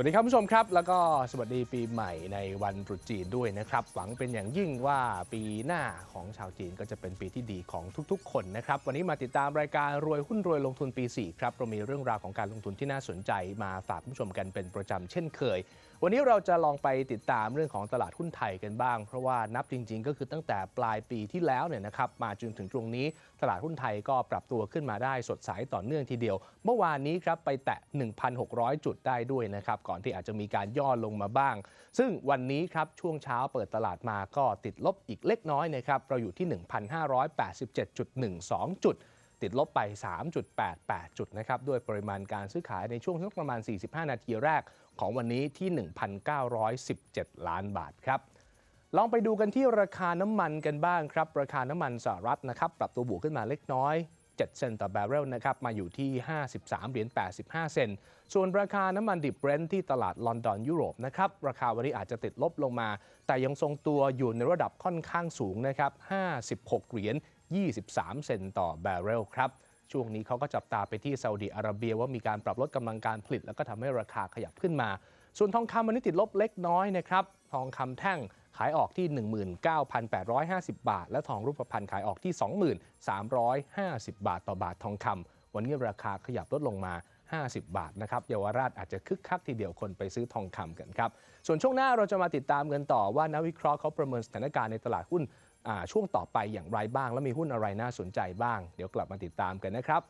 วัสดีครับผู้ชมครับ แล้วก็สวัสดีปีใหม่ในวันตรุษจีนด้วยนะครับ หวังเป็นอย่างยิ่งว่าปีหน้าของชาวจีนก็จะเป็นปีที่ดีของทุกๆ คนนะครับ วันนี้มาติดตามรายการรวยหุ้นรวยลงทุนปี 4 ครับเรามีเรื่องราวของการลงทุนที่น่าสนใจมาฝากผู้ชมกันเป็นประจำเช่นเคย วันนี้เราจะลองไปติดตามเรื่องของตลาดหุ้นไทยกันบ้าง เพราะว่านับจริง ๆ ก็คือตั้งแต่ปลายปีที่แล้วเนี่ยนะครับมาจนถึงตรงนี้ ตลาดหุ้นไทยก็ปรับตัวขึ้นมาได้สดใสต่อเนื่องทีเดียว เมื่อวานนี้ครับไปแตะ 1,600 จุดได้ด้วยนะครับก่อนที่อาจจะมีการย่อลงมาบ้าง ซึ่งวันนี้ครับช่วงเช้าเปิดตลาดมาก็ติดลบอีกเล็กน้อยนะครับเราอยู่ที่ 1,587.12 จุดติดลบไป 3.88 จุดนะครับ ด้วยปริมาณการซื้อขายในช่วงสักประมาณ 45 นาทีแรก ของวันนี้ที่ 1,917 ล้านบาทครับลองไปดูกันที่ราคาน้ำมันกันบ้างครับ ราคาน้ำมันสหรัฐนะครับ ปรับตัวบวกขึ้นมาเล็กน้อย 7 เซนต์ต่อแบเรลนะครับ มาอยู่ที่ 53 เหรียญ 85 เซนต์ส่วนราคาน้ำมันดิบเบรนท์ที่ตลาดลอนดอนยุโรปนะครับ ราคาวันนี้อาจจะติดลบลงมา แต่ยังทรงตัวอยู่ในระดับค่อนข้างสูงนะครับ 56 เหรียญ 23 เซนต์ต่อแบเรลครับ ช่วงนี้เขาก็จับตาไปที่ซาอุดิอาระเบียว่ามีการปรับลดกำลังการผลิต แล้วก็ทำให้ราคาขยับขึ้นมา ส่วนทองคำวันนี้ติดลบเล็กน้อยนะครับทองคำแท่งขายออกที่ 19,850 บาท และทองรูปพรรณขายออกที่ 2350 บาทต่อบาททองคำวันนี้ราคาขยับลดลงมา 50 บาทนะครับเยาวราชอาจจะคึกคักทีเดียวคนไปซื้อทองคำกันครับ ส่วนช่วงหน้าเราจะมาติดตามกันต่อว่านักวิเคราะห์เขาประเมินสถานการณ์ในตลาดหุ้น ช่วงต่อไปอย่างไรบ้าง และมีหุ้นอะไรน่าสนใจบ้าง เดี๋ยวกลับมาติดตามกันนะครับ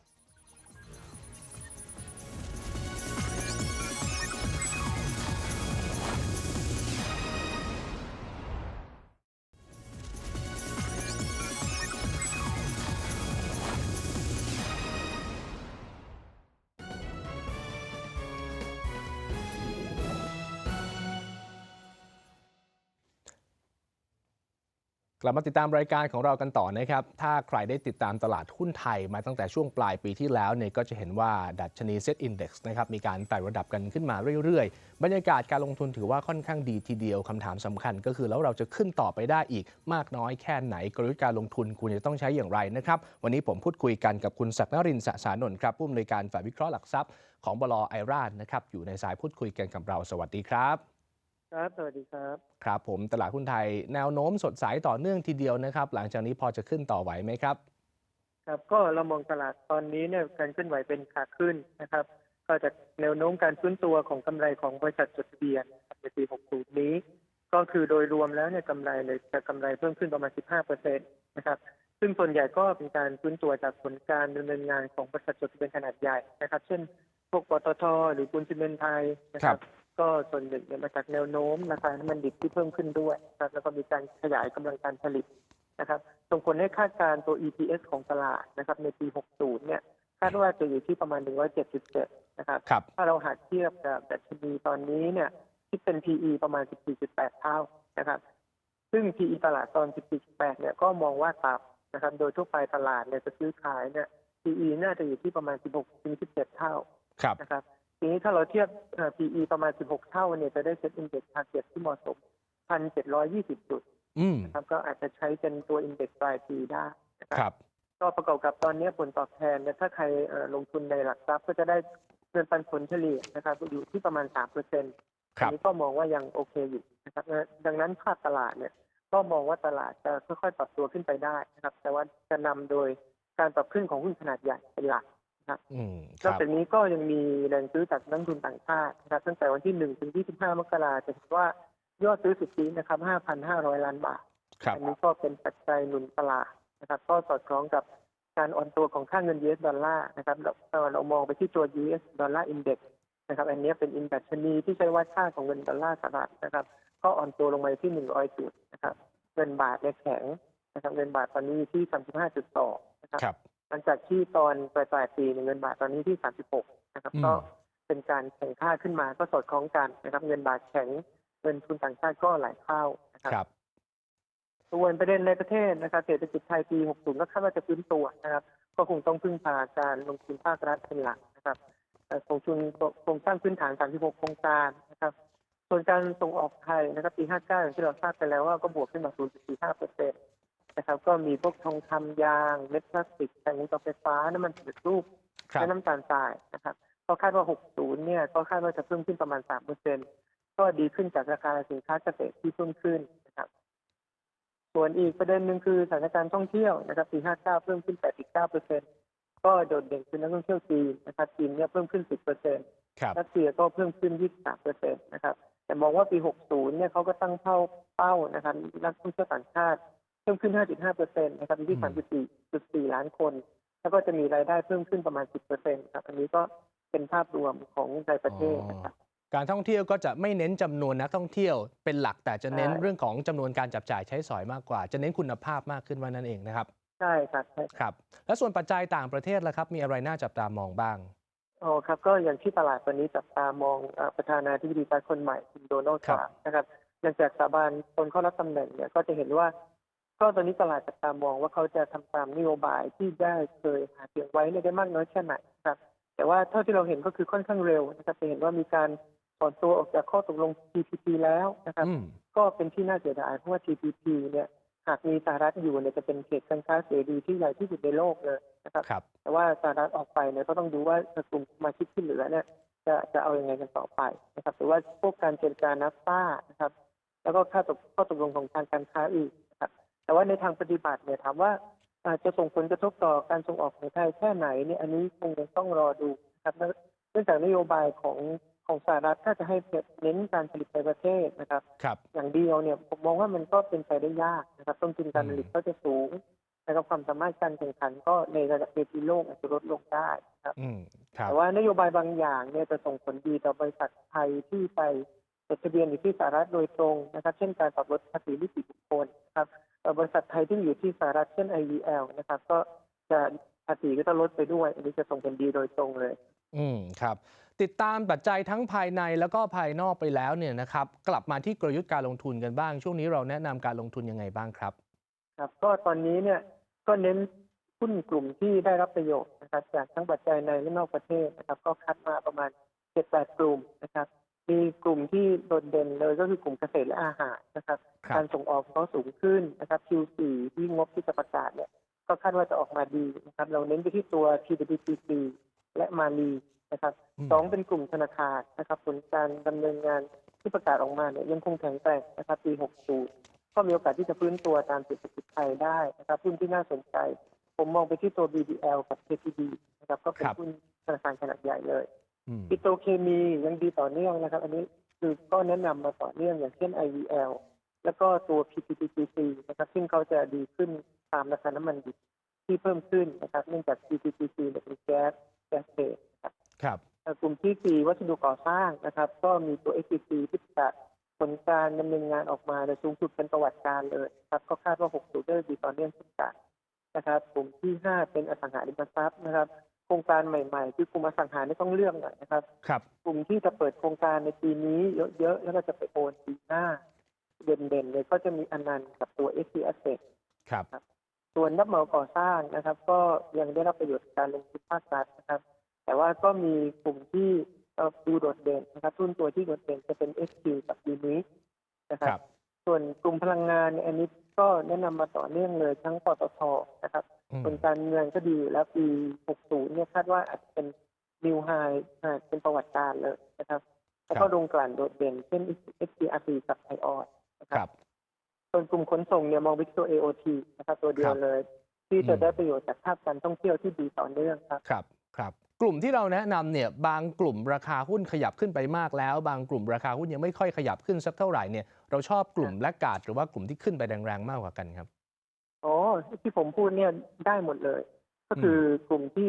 ลับมาติดตามรายการของเรากันต่อนะครับ ถ้าใครได้ติดตามตลาดหุ้นไทยมาตั้งแต่ช่วงปลายปีที่แล้วเนี่ยก็จะเห็นว่าดัชนีเซ็ตอินดี x นะครับมีการไต่ระดับกันขึ้นมาเรื่อยๆ บรรยากาศการลงทุนถือว่าค่อนข้างดีทีเดียวคำถามสำคัญ ก็คือแล้วเราจะขึ้นต่อไปได้อีกมากน้อยแค่ไหนกลยุทธ์การลงทุนคุณจะต้องใช้อย่างไรนะครับวันนี้ผมพูดคุยกันกับคุณศักดิ์นรินทร์สสานนท์ครับผู้อำนวยการฝ่ายวิเคราะห์หลักทรัพย์ของบลไอราชนะครับอยู่ในสายพูดคุยกันกับเราสวัสดีครับ ครับ สวัสดีครับ ครับผมตลาดหุ้นไทยแนวโน้มสดใสต่อเนื่องทีเดียวนะครับ หลังจากนี้พอจะขึ้นต่อไหวไหมครับ ครับก็เรามองตลาดตอนนี้เนี่ยการเคลื่อนไหวเป็นขาขึ้นนะครับ ก็จากแนวโน้มการฟื้นตัวของกำไรของบริษัทจดทะเบียนในปี 60 นี้ ก็คือโดยรวมแล้วเนี่ยกำไรเลยจะกำไรเพิ่มขึ้นประมาณ 15เปอร์เซ็นต์นะครับ ซึ่งส่วนใหญ่ก็เป็นการฟื้นตัวจากผลการดำเนินงานของบริษัทจดทะเบียนขนาดใหญ่นะครับ เช่น พวกปตทหรือปูนซีเมนต์ไทยนะคครัรับบ ก็ส่วนหนึ่งเนี่ยมาจากแนวโน้มราคาน้ำมันดิบที่เพิ่มขึ้นด้วยนะครับแล้วก็มีการขยายกำลังการผลิตนะครับส่งผลให้คาดการณ์ตัว EPS ของตลาดนะครับในปี 60 เนี่ยคาดว่าจะอยู่ที่ประมาณ 177 นะครับครับถ้าเราหากเทียบกับดัชนีตอนนี้เนี่ยที่เป็น PE ประมาณ 14.8 เท่านะครับซึ่ง PE ตลาดตอน 14.8 เนี่ยก็มองว่าต่ำนะครับโดยทั่วไปตลาดเนี่ยจะซื้อขายเนี่ย PE น่าจะอยู่ที่ประมาณ 16-17 เท่าครับนะครับ ทีนี้ถ้าเราเทียบเอ่อ PE ประมาณ 16 เท่าเนี่ยจะได้เซ็ตอินเด็กซ์ทาร์เก็ตที่เหมาะสม 1,720 จุดอืมนะครับก็อาจจะใช้เป็นตัวอินเด็กซ์ปลายปีได้นะคครับรับ ก็ประกอบกับตอนนี้ผลตอบแทนเนี่ยถ้าใครเอ่อลงทุนในหลักทรัพย์ก็จะได้เงินปันผลเฉลี่ยนะครับอยู่ที่ประมาณ 3เปอร์เซ็นต์ครับนี้ก็มองว่ายังโอเคอยู่นะครับเอ่อดังนั้นภาพตลาดเนี่ยก็มองว่าตลาดจะค่อยๆปรับตัวขึ้นไปได้นะครับ แต่ว่าจะนำโดยการปรับขึ้นของหุ้นขนาดใหญ่เป็นหลัก อืมคนอรักบจากนี้ก็ยังมีแรงซื้อจากนักลงทุนต่างชาตินะครับตั้งแต่วันที่1ถึง25มกราจะเห็นว่ายอดซื้อสุทธินะครับ5,500ล้านบาทครับอันี้ก็เป็นปัจจัยหนุนตลาดนะครับ ก็สอดคล้องกับการอ่อนตัวของค่าเงิน US ดอลลาร์นะครับเราเราเรามองไปที่ตัว US ดอลลาร์อินเด็กซ์นะครับ อันนี้เป็นอินดัชนีที่ใช้วัดค่าของเงินดอลลาร์สหรัฐนะครับ ก็อ่อนตัวลงมาที่100จุดนะครับ เงินบาทเนี่ยแข็งนะครับ เงินบาทตอนนี้อยู่ที่35.2นะครับครับ หลังจากที่ตอนปลายปลายๆปีเนี่ยเงินบาทตอนนี้ที่ 36 นะครับอืมก็เป็นการแข่งค่าขึ้นมาก็สอดคล้องกันนะครับ เงินบาทแข็งเงินทุนต่างชาติก็ไหลเข้านะครับครับส่วนประเด็นในประเทศนะครับเศรษฐกิจไทยปี 60 ก็คาดว่าจะฟื้นตัวนะครับ ก็คงต้องพึ่งพาการลงทุนภาครัฐเป็นหลักนะครับเอ่อโครงทุนโครงสร้างพื้นฐาน 36 โครงการนะครับ ส่วนการส่งออกไทยนะครับปี 59 อย่างที่เราทราบไปแล้วว่าก็บวกขึ้นมา 0.45เปอร์เซ็นต์ นะครับ ก็มีพวกทองคำยางเม็ดพลาสติกแผ่นเสาไฟฟ้าน้ำมันสำเร็จรูปครับและน้ำตาลทรายนะครับ ก็คาดว่า 60 เนี่ย ก็คาดว่าจะเพิ่มขึ้นประมาณ3%ก็ดีขึ้นจากราคาสินค้าเกษตรที่เพิ่มขึ้นนะครับ ส่วนอีกประเด็นหนึ่งคือสถานการณ์ท่องเที่ยวนะครับ ปี 59 เพิ่มขึ้น 89%ก็โดดเด่นคือนักท่องเที่ยวจีนนะครับจีนเนี่ยเพิ่มขึ้น 10%ครับรัสเซียก็เพิ่มขึ้น 23%นะครับ แต่มองว่าปี 60 เนี่ยเขาก็ตั้งเป้าเป้านะครับนักท่องเที่ยวต่างชาติเพิ่มขึ้น 5.5%นะครับอยู่ที่ 34.4 ล้านคน แล้วก็จะมีรายได้เพิ่มขึ้นประมาณ 10%ครับ อันนี้ก็เป็นภาพรวมของในประเทศนะครับ การท่องเที่ยวก็จะไม่เน้นจำนวนนักท่องเที่ยวเป็นหลักแต่จะเน้นใช่เรื่องของจำนวนการจับจ่ายใช้สอยมากกว่า จะเน้นคุณภาพมากขึ้นว่านั่นเองนะครับ ใช่ครับใช่ครับ และส่วนปัจจัยต่างประเทศล่ะครับ มีอะไรน่าจับตามองบ้างอ๋อครับก็อย่างที่ตลาดวันนี้จับตามองเอ่อประธานาธิบดีสหรัฐคนใหม่คุณโดนัลด์ทครับรัมป์นะครับหลังจากสาบานตนเข้ารับตำแหน่งเนี่ยก็จะเห็นว่า ก็ตอนนี้ตลาดจับตามองว่าเขาจะทำตามนโยบายที่ได้เคยหาเสียงไว้เนี่ยได้มากน้อยแค่ไหนนะครับ แต่ว่าเท่าที่เราเห็นก็คือค่อนข้างเร็วนะครับจะเห็นว่ามีการถอนตัวออกจากข้อตกลง TPP แล้วนะครับอืมก็เป็นที่น่าเสียดายเพราะว่า TPP เนี่ยหากมีสหรัฐอยู่เนี่ยจะเป็นเขตการค้าเสรีที่ใหญ่ที่สุดในโลกเลยนะครับครับแต่ว่าสหรัฐออกไปเนี่ยก็ต้องดูว่ากลุ่มสมาชิกที่เหลือเนี่ยจะจะเอาอยัางไงกันต่อไปนะครับหรือว่าพวกการเจรจานัฟต้านะครับ แล้วก็ค่าตกข้อตกลงของทางการค้าอื่นนะครับ แต่ว่าในทางปฏิบัติเนี่ยถามว่าอาจจะส่งผลกระทบต่อการส่งออกของไทยแค่ไหนเนี่ยอันนี้คงยังต้องรอดูนะครับเนื่องเนื่องจากนโยบายของของสหรัฐถ้าจะให้เน้นการผลิตในประเทศนะครับครับอย่างเดียวเนี่ยผมมองว่ามันก็เป็นไปได้ยากนะครับต้นทุนการผลิตอืมก็จะสูงนะครับความสามารถการแข่งขันก็ในระดับเวทีโลกอาจจะลดลงได้นะครับอืมครับแต่ว่านโยบายบางอย่างเนี่ยจะส่งผลดีต่อบริษัทไทยที่ไปจดทะเบียนอยู่ที่สหรัฐโดยตรงนะครับ เช่นการปรับลดภาษีนิติบุคคลนะครับเอ่อ บริษัทไทยที่อยู่ที่สหรัฐเช่น IVL นะครับ ก็จะภาษีก็จะลดไปด้วย อันนี้จะส่งผลดีโดยตรงเลย อืมครับ ติดตามปัจจัยทั้งภายในแล้วก็ภายนอกไปแล้วเนี่ยนะครับ กลับมาที่กลยุทธ์การลงทุนกันบ้าง ช่วงนี้เราแนะนำการลงทุนยังไงบ้างครับ ครับ ก็ตอนนี้เนี่ยก็เน้นหุ้นกลุ่มที่ได้รับประโยชน์นะครับ จากทั้งปัจจัยในและนอกประเทศนะครับ ก็คัดมาประมาณ7-8กลุ่มนะครับ มีกลุ่มที่โดดเด่นเลยก็คือกลุ่มเกษตรและอาหารนะครับครับ การส่งออกเขาสูงขึ้นนะครับ Q4 ที่งบที่จะประกาศเนี่ยก็คาดว่าจะออกมาดีนะครับ เราเน้นไปที่ตัว TWTC และมาลีนะครับมสองเป็นกลุ่มธนาคารนะครับผลการดำเนินงานที่ประกาศออกมาเนี่ยยังคงแข็งแกร่งนะครับปี 60 ก็มีโอกาสที่จะฟื้นตัวตามเศรษฐกิจไทยได้นะครับหุ้นที่น่าสนใจ ผมมองไปที่ตัว BDL กับ KTB นะครับก็เป็นครับ หุ้นธนาคารขนาดใหญ่เลยอืม ปิโตรเคมียังดีต่อเนื่องนะครับ อันนี้คือก็แนะนำมาต่อเนื่องอย่างเช่น IVL แล้วก็ตัว PTTGC นะครับซึ่งเขาจะดีขึ้นตามราคาน้ำมันดิบที่เพิ่มขึ้นนะครับ เนื่องจาก PTTGC เนี่ยเป็นแก๊สแก๊สเบสนะครับครับเอ่อกลุ่มที่สี่วัสดุก่อสร้างนะครับ ก็มีตัว SCC ที่ประกาศผลการดำเนินงานออกมาในสูงสุดเป็นประวัติการเลยครับ ก็คาดว่า60ได้ดีต่อเนื่องเช่นกันนะครับ กลุ่มที่ห้าเป็นอสังหาริมทรัพย์นะครับ โครงการใหม่ ๆ คือกลุ่มอสังหานี่ต้องเลือกหน่อยนะครับ ครับ กลุ่มที่จะเปิดโครงการในปีนี้เยอะๆ แล้วก็จะไปโอนปีหน้า เด่นๆเลยก็จะมีอนันต์กับตัว SC Asset ครับ ส่วนรับเหมาก่อสร้างนะครับ ก็ยังได้รับประโยชน์จากการลงทุนภาครัฐนะครับ แต่ว่าก็มีกลุ่มที่เอ่อดูโดดเด่นนะครับทุนตัวที่โดดเด่นจะเป็น SQ กับ u n i นะคครัรับ บ ส่วนกลุ่มพลังงานเนี่ยอันนี้ก็แนะนำมาต่อเนื่องเลยทั้งปตทนะครับอืม ส่วนการเงินก็ดีอยู่แล้วปี 60 เนี่ยคาดว่าอาจจะเป็นนิวไฮเป็นประวัติการเลยนะครับ แล้วก็ครับโรงกลั่นโดดเด่นเช่น SCRC กับไทยออยนะคครับรับส่วนกลุ่มขนส่งเนี่ยมองไปที่ตัว AOT นะครับตัวเดียวเลย ที่จะอืมได้ประโยชน์จากภาพการท่องเที่ยวที่ดีต่อเนื่องครับครับครับกลุ่มที่เราแนะนำเนี่ยบางกลุ่มราคาหุ้นขยับขึ้นไปมากแล้ว บางกลุ่มราคาหุ้นยังไม่ค่อยขยับขึ้นสักเท่าไหร่เนี่ยเราชอบกลุ่มแลกกาดหรือว่ากลุ่มที่ขึ้นไปแรงๆมากกว่ากันครับ อ๋อที่ผมพูดเนี่ยได้หมดเลย ก็คือกลุ่มที่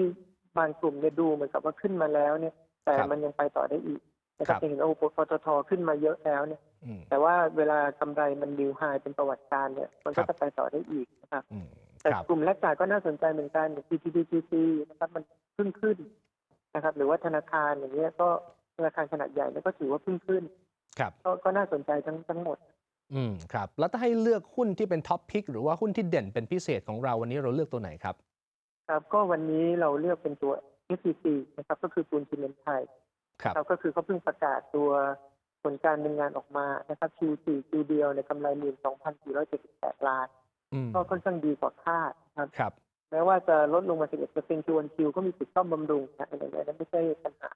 บางกลุ่มเนี่ยดูเหมือนกับว่าขึ้นมาแล้วเนี่ย แต่ครับมันยังไปต่อได้อีกนะครัครับบจะเห็นโอ้ปตทขึ้นมาเยอะแล้วเนี่ยอืมแต่ว่าเวลากำไรมันนิวไฮเป็นประวัติการเนี่ย มันก็ครับจะไปต่อได้อีกนะครับอืมแต่ครับกลุ่มแรกจ่ายก็น่าสนใจเหมือนกันอย่าง PTTGC นะครับมันเพิ่งขึ้นนะครับ หรือว่าธนาคารอย่างเงี้ยก็ธนาคารขนาดใหญ่เนี่ยก็ถือว่าเพิ่งขึ้นครับก็ก็น่าสนใจทั้งทั้งหมด อืมครับ แล้วถ้าให้เลือกหุ้นที่เป็นท็อปพิกหรือว่าหุ้นที่เด่นเป็นพิเศษของเราวันนี้เราเลือกตัวไหนครับ ครับก็วันนี้เราเลือกเป็นตัว SCC นะครับ ก็คือปูนซีเมนต์ไทยครับครับก็คือเขาเพิ่งประกาศตัวผลการดำเนินงานออกมานะครับ Q4 Q เดียวในยกำไร12,478ล้าน อืมก็ค่อนข้างดีกว่าคาดครับ ครับ แม้ว่าจะลดลงมา 11เปอร์เซ็นต์คิวันคิวก็มีสิทธิ์ซ่อมบำรุงนะอะไรอย่างนั้นไม่ใช่ปัญหา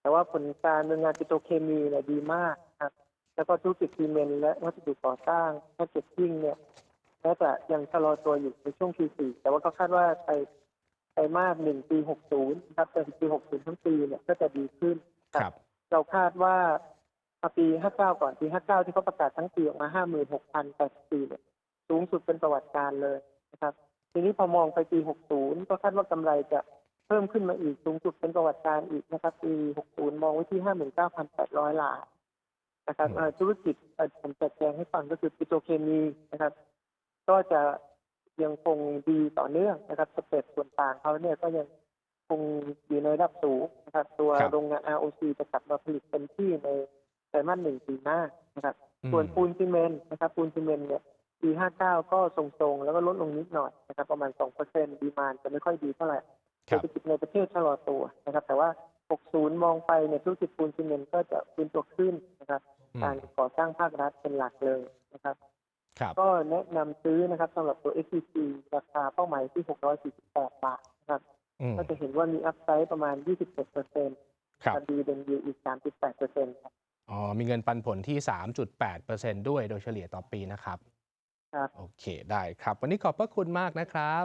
แต่ว่าผลการดำเนินงานปิโตรเคมีเนี่ยดีมากครับ แล้วก็ธุรกิจซีเมนต์และวัสดุก่อสร้างแพคเกจจิ้งเนี่ยแม้จะยังชะลอตัวอยู่ในช่วง Q4 แต่ว่าก็คาดว่าไปไตรมาสหนึ่งปี60นะครับแต่ปี60ทั้งปีเนี่ยก็จะดีขึ้นครับ เราคาดว่าปี 59 ก่อนปี 59 ที่เขาประกาศทั้งปีออกมา 56,084เนี่ยสูงสุดเป็นประวัติการเลยนะครับ ทีนี้พอมองไปปี 60 ก็คาดว่ากำไรจะเพิ่มขึ้นมาอีกสูงสุดเป็นประวัติการอีกนะครับ ปี 60 มองไว้ที่ 59,800 ล้าน นะครับอืมเอ่อธุรกิจเอ่อผมจัดแจงให้ฟังก็คือปิโตรเคมีนะครับ ก็จะยังคงดีต่อเนื่องนะครับสเปรดส่วนต่างเขาเนี่ยก็ยังคงอยู่ในระดับสูงนะครับ ตัวครับโรงงาน ROC จะกลับมาผลิตเต็มที่ในไตรมาสหนึ่งปีหน้านะครับ ส่วนอืมปูนซีเมนต์นะครับปูนซีเมนต์เนี่ยปี59 ก็ทรงๆ แล้วก็ลดลงนิดหน่อยนะครับประมาณ 2%ดีมานจะไม่ค่อยดีเท่าไหร่ครัเศรบษฐกิจในประเทศชะลอตัวนะครับ แต่ว่า 60 มองไปเนี่ยธุรกิจปูนซีเมนต์ก็จะฟื้นตัวขึ้นนะครับอืม การก่อสร้างภาครัฐเป็นหลักเลยนะครับครับก็แนะนำซื้อนะครับสำหรับตัว XTC ราคาเป้าหมายที่ 648 บาทนะครับอืมก็จะเห็นว่ามีอัพไซด์ประมาณ 27เปอร์เซ็นต์ครับดีเดนยูอีก 3.8เปอร์เซ็นต์ครับอ๋อ มีเงินปันผลที่ 3.8%ด้วยโดยเฉลี่ยต่อปีนะครับ ครับ โอเค ได้ครับ วันนี้ขอบพระคุณมากนะครับ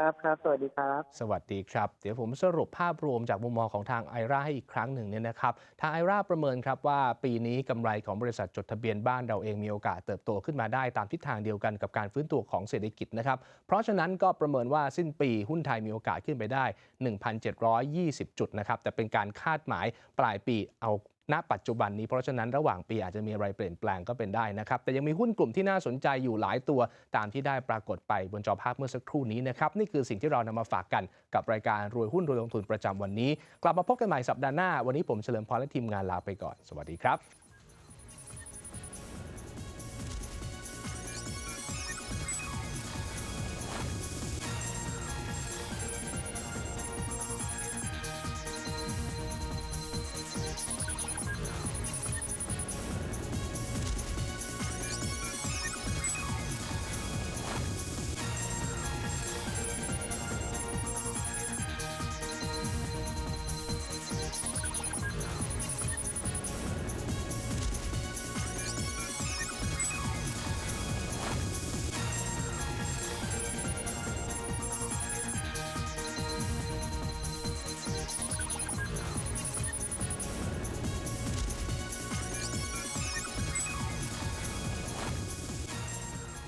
ครับครับสวัสดีครับ สวัสดีครับ เดี๋ยวผมสรุปภาพรวมจากมุมมองของทางไอราให้อีกครั้งหนึ่งเนี่ยนะครับ ทางไอราประเมินครับว่าปีนี้กำไรของบริษัทจดทะเบียนบ้านเราเองมีโอกาสเติบโตขึ้นมาได้ตามทิศทางเดียวกันกับการฟื้นตัวของเศรษฐกิจนะครับ เพราะฉะนั้นก็ประเมินว่าสิ้นปีหุ้นไทยมีโอกาสขึ้นไปได้ 1,720 จุดนะครับ แต่เป็นการคาดหมายปลายปีเอา ณปัจจุบันนี้เพราะฉะนั้นระหว่างปีอาจจะมีอะไรเปลี่ยนแปลงก็เป็นได้นะครับ แต่ยังมีหุ้นกลุ่มที่น่าสนใจอยู่หลายตัวตามที่ได้ปรากฏไปบนจอภาพเมื่อสักครู่นี้นะครับ นี่คือสิ่งที่เรานำมาฝากกันกับรายการรวยหุ้นรวยลงทุนประจำวันนี้ กลับมาพบกันใหม่สัปดาห์หน้า วันนี้ผมเฉลิมพรและทีมงานลาไปก่อน สวัสดีครับ